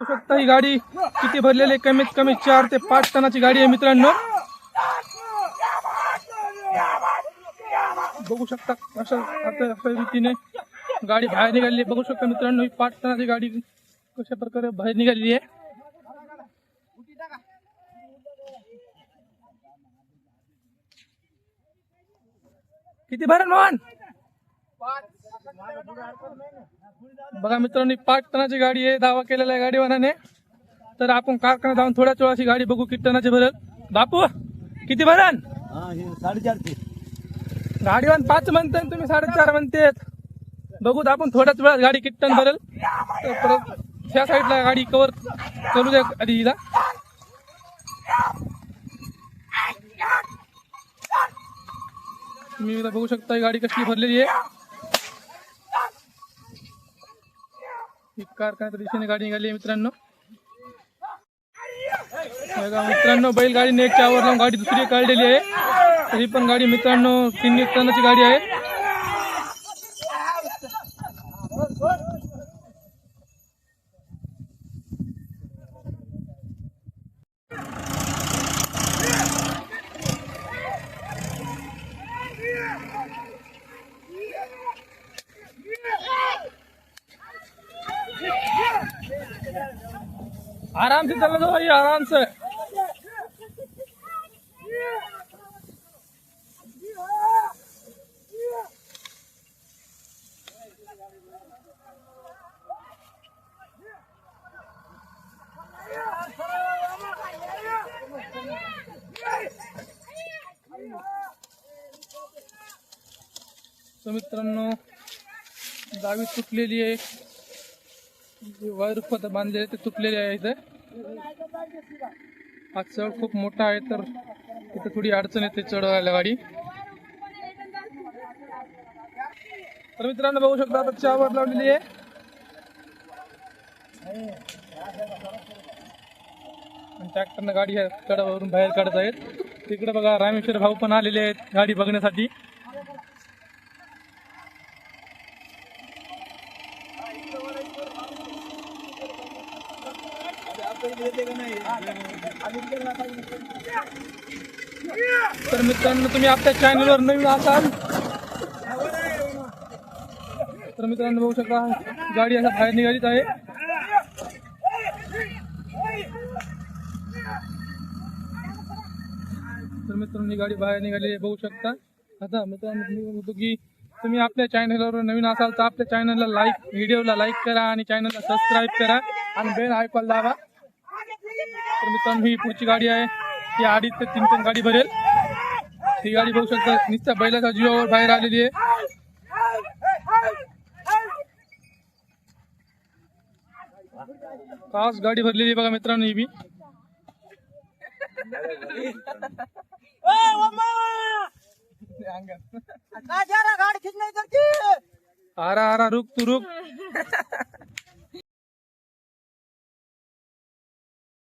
शकता ही गाडी किती भरलेली आहे? कमीत कमी चार ते पाच टनाची गाडी आहे मित्रांनो. बघू शकता अशा अशा रीतीने गाडी बाहेर निघाली बघू शकता मित्रांनो ही पाच टनाची गाडी कशा प्रकारे बाहेर निघाली आहे. किती भरण मोहन? बघा मित्रांनो ही पाच टनाची गाडी आहे दावा केलेला आहे गाडीवानाने तर आपण कारखान्यात जाऊन थोड्याच वेळाची गाडी बघू किती टनाची भरल. बापू किती भरण हा हे साडेचारशे गाडीवान पाच म्हणते आणि तुम्ही साडेचार म्हणतेत. बघू आपण थोड्याच वेळात गाडी किती टन भरल. तर परत ह्या साईडला गाडी कवर करू द्या आधी हिला. तुम्ही इथं बघू शकता ही गाडी कसली भरलेली आहे. ही कारखान्याच्या दिशेने गाडी निघाली आहे मित्रांनो. मित्रांनो बैलगाडीने एक आवर लावून गाडी दुसरी काढलेली आहे. तरी पण गाडी मित्रांनो तीन टनाची गाडी आहे. आराम से चलो भाई आराम से तर मित्रांनो दावी तुटलेली आहे. वायर पत बांधलेले आहे ते तुटलेले आहे इथे. हा चढ खूप मोठा आहे तर इथे थोडी अडचण येते चढवायला गाडी. तर मित्रांनो बघू शकता आता चहावर लावलेली आहे. आणि ट्रॅक्टरनं गाडी ह्या बाहेर काढत आहेत. तिकडे बघा रामेश्वर भाऊ पण आलेले आहेत गाडी बघण्यासाठी. तर मित्रांनो तुम्ही आपल्या चॅनलवर नवीन असाल तर मित्रांनो बघू शकता गाडी असा बाहेर निघालीच आहे. तर मित्रांनो गाडी बाहेर निघाली बघू शकता. आता मित्रांनो मी म्हणतो की तुम्ही आपल्या चॅनलवर नवीन असाल तर आपल्या चॅनलला लाईक व्हिडिओला लाईक करा आणि चॅनलला सबस्क्राईब करा आणि बेल आयकॉन लावा तर मित्रांनो ही पुढची गाडी आहे. ती अडीच ते तीन टन गाडी भरेल. ही गाडी बघू शकता नुसत्या बैलाच्या जीवावर बाहेर आलेली आहे. पाच गाडी भरलेली बघा मित्रांनो ही बी. आरा आरा रुक तू रुक.